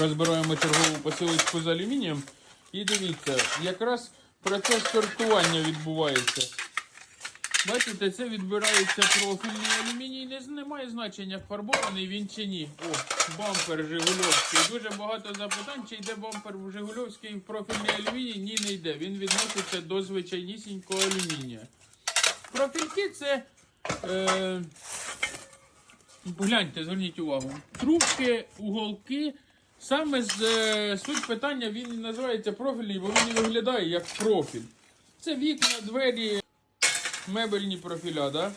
Розбираємо чергову посилочку з алюмінієм. І дивіться, якраз процес сортування відбувається. Бачите, це відбирається профільний алюміній. Не, з- немає значення, фарбований він чи ні. О, бампер Жигульовський. Дуже багато запитань, чи йде бампер в Жигульовський в профільний алюміній. Ні, не йде. Він відноситься до звичайнісінького алюмінія. Профільки це. Е, Гляньте, зверніть увагу. Трубки, уголки. Саме з е, суть питання він називається профільний, бо він і виглядає як профіль. Це вікна, двері, мебельні профіля, да?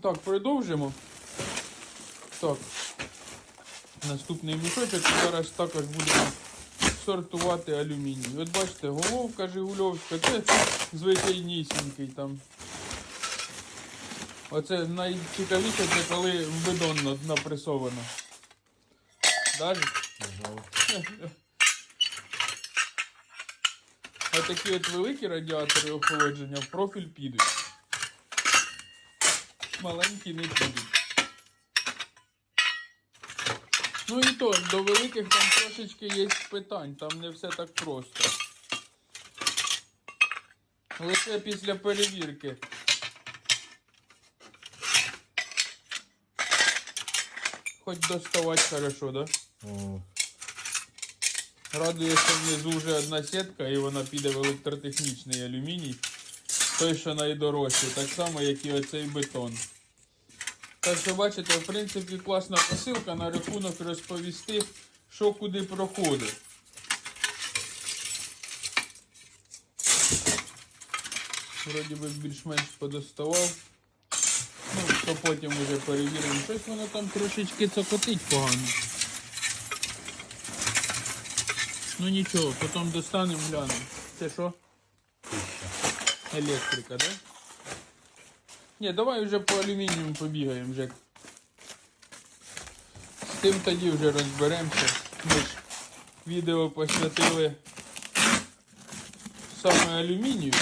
Так, продовжимо. Так. Наступний мішочок. Зараз також будемо сортувати алюміній. От бачите, головка Жигульовська, це звичайнісінький там. Оце найцікавіше, це коли в бидон на- напресовано. Даже? Отакі от великі радіатори охолодження в профіль підуть. Маленькі не підуть. Ну і то, до великих там трошечки є питань, там не все так просто. Лише після перевірки. Хоч доставати хорошо, да? О, Радує, що внизу вже одна сітка і вона піде в електротехнічний алюміній. Той, що найдорожчий, так само, як і оцей бетон. Так що, бачите, в принципі, класна посилка на рахунок розповісти, що куди проходить. Вроді би більш-менш подоставав. Ну, то потім вже перевіримо. Щось воно там трошечки цокотить погано. Ну нічого, потім достанемо, глянемо. Це що? Електрика, да? Ні, давай вже по алюмініуму побігаємо, Жек. З тим тоді вже розберемося. Ми ж відео посвятили саме алюмінію.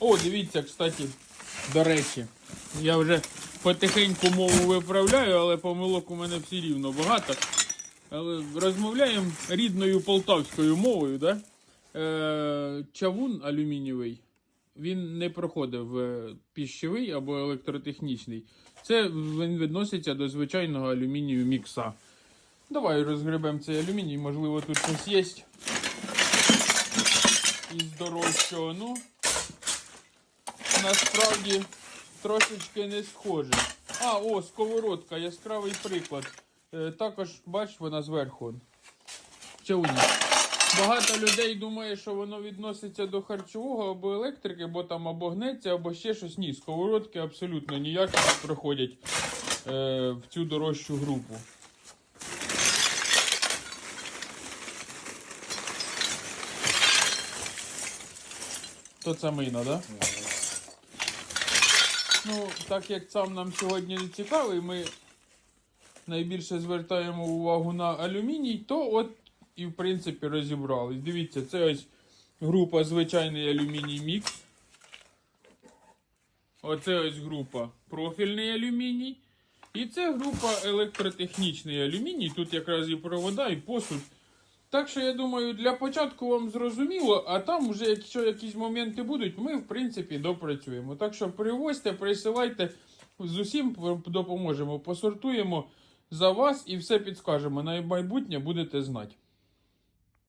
О, дивіться, кстати, до речі, я вже потихеньку мову виправляю, але помилок у мене все рівно багато. Але розмовляємо рідною полтавською мовою, да? Е, чавун алюмінієвий, він не проходив е, піщовий або електротехнічний. Це він відноситься до звичайного алюмінію мікса. Давай розгребемо цей алюміній, можливо, тут щось є. Із дорожчого. Ну, насправді трошечки не схоже. А, о, сковородка, яскравий приклад. Е, також, бач, вона зверху. Чавуні. Багато людей думає, що воно відноситься до харчового або електрики, бо там або гнеться, або ще щось. Ні, сковородки абсолютно ніякі не проходять е, в цю дорожчу групу. То це мина, да? Ну, так як сам нам сьогодні не цікавий, ми найбільше звертаємо увагу на алюміній, то от і в принципі розібрались. Дивіться, це ось група звичайний алюміній мікс. Оце ось група профільний алюміній. І це група електротехнічний алюміній. Тут якраз і провода, і посуд. Так що я думаю, для початку вам зрозуміло, а там вже, якщо якісь моменти будуть, ми в принципі допрацюємо. Так що привозьте, присилайте, з усім допоможемо, посортуємо за вас і все підскажемо. На майбутнє будете знати.